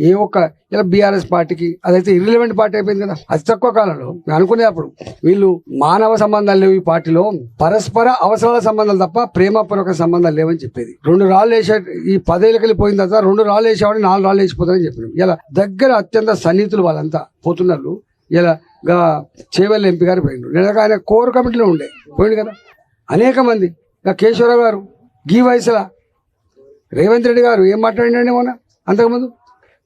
ఏ ఒక్క ఇలా బీఆర్ఎస్ పార్టీకి అదైతే ఇర్రిలవెంట్ పార్టీ అయిపోయింది కదా. అతి తక్కువ కాలంలో. మేము అనుకునే అప్పుడు వీళ్ళు మానవ సంబంధాలు లేవు ఈ పార్టీలో. పరస్పర అవసరాల సంబంధాలు తప్ప ప్రేమపూర్వక సంబంధాలు లేవని చెప్పేది. రెండు రాళ్ళు వేసే ఈ పదేళ్ళకి వెళ్ళిపోయిన తర్వాత రెండు రాళ్ళు వేసేవాడు నాలుగు రాళ్ళు వేసిపోతారని చెప్పినాం. ఇలా దగ్గర అత్యంత సన్నిహితులు వాళ్ళంతా పోతున్నారు. ఇలా గా చేవెళ్ళ ఎంపీ గారు పోయిండు నేను ఆయన కోర్ కమిటీలో ఉండే. పోయిండు కదా. అనేక మంది. ఇంకా కేశవరావు గారు గీ వయసులా రేవంత్ రెడ్డి గారు ఏం మాట్లాడినండి మొన్న అంతకుముందు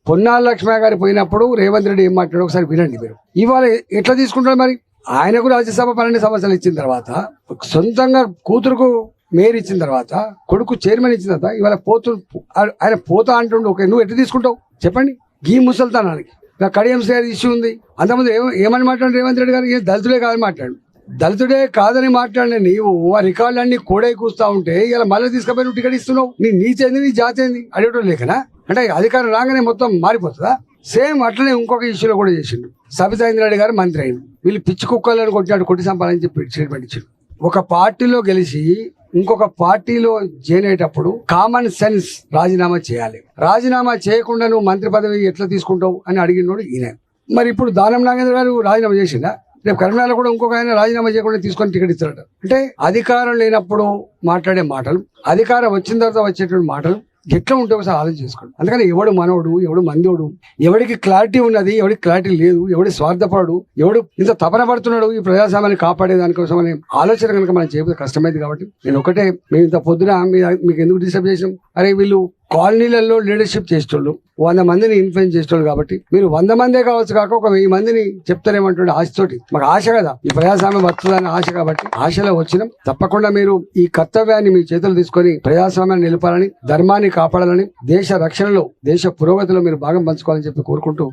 పొన్నాల లక్ష్మయ్య గారు పోయినప్పుడు రేవంత్ రెడ్డి ఏం మాట్లాడో ఒకసారి వినండి మీరు. ఇవాళ ఎట్లా తీసుకుంటారు మరి? ఆయనకు రాజ్యసభ పన్నెండు సంవత్సరాలు ఇచ్చిన తర్వాత సొంతంగా కూతురుకు మేయర్ ఇచ్చిన తర్వాత కొడుకు చైర్మన్ ఇచ్చిన తర్వాత ఇవాళ పోతు ఆయన పోతా అంటుండు ఓకే నువ్వు ఎట్లా తీసుకుంటావు? చెప్పండి. గీ ముసల్తానానికి. ఇంకా కడియం శ్రేయ ఇష్యూ ఉంది. అంతకుముందు ఏమ- ఏమని మాట్లాడు రేవంత్ రెడ్డి గారు? దళితుడే కాదని మాట్లాడు. దళితుడే కాదని మాట్లాడిన నీవు ఆ రికార్డులన్నీ కోడై కూస్తా ఉంటే ఇలా మళ్ళీ తీసుకుపోయి నువ్వు టికెట్ ఇస్తున్నావు. నీ నీచేంది నీ జాతేంది అడగటం లేకనా? అంటే అధికారం రాగానే మొత్తం మారిపోతుందా? సేమ్ అట్లనే ఇంకొక ఇష్యూలో కూడా చేసిండు. సబితా ఇంద్రారెడ్డి గారు మంత్రి అయింది వీళ్ళు పిచ్చి కుక్కలను కొట్టినాడు కొట్టి సంపాదని చెప్పి స్టేట్మెంట్ ఇచ్చిండు ఒక పార్టీలో గెలిచి ఇంకొక పార్టీలో చేరేటప్పుడు కామన్ సెన్స్ రాజీనామా చేయాలి. రాజీనామా చేయకుండా నువ్వు మంత్రి పదవి ఎట్లా తీసుకుంటావు అని అడిగినోడు ఈయన. మరి ఇప్పుడు దానం నాగేంద్ర గారు రాజీనామా చేసిందా రేపు కరీంనగర్లో కూడా ఇంకొక ఆయన రాజీనామా చేయకుండా తీసుకొని టికెట్ ఇస్తారట. అంటే అధికారం లేనప్పుడు మాట్లాడే మాటలు అధికారం వచ్చిన తర్వాత వచ్చేటువంటి మాటలు ఎట్లా ఉంటే ఒకసారి ఆలోచన చేసుకోండి. అందుకని ఎవడు మనవడు ఎవడు మందోడు ఎవడికి క్లారిటీ ఉన్నది ఎవడికి క్లారిటీ లేదు ఎవడి స్వార్థపడు ఎవడు ఇంత తపన పడుతున్నాడు ఈ ప్రజాస్వామ్యాన్ని కాపాడే దానికోసం అనే ఆలోచన కనుక మనం చేయకపోతే కష్టమైంది కాబట్టి నేను ఒకటే మేము ఇంత పొద్దున మీకు ఎందుకు డిస్టర్బ్ చేసాం అరే వీళ్ళు కాలనీలలో లీడర్షిప్ చేసేటోళ్ళు వంద మందిని ఇన్ఫ్లుయెన్స్ చేసేటోళ్ళు కాబట్టి మీరు వంద మందే కావచ్చు కాక ఒక వెయ్యి మందిని చెప్తారేమంటుండే ఆశతోటి. మాకు ఆశ కదా ఈ ప్రజాస్వామ్యం వస్తుందని ఆశ కాబట్టి ఆశలో వచ్చినాం. తప్పకుండా మీరు ఈ కర్తవ్యాన్ని మీ చేతులు తీసుకొని ప్రజాస్వామ్యాన్ని నిలపాలని ధర్మాన్ని కాపాడాలని దేశ రక్షణలో దేశ పురోగతిలో మీరు భాగం పంచుకోవాలని చెప్పి కోరుకుంటూ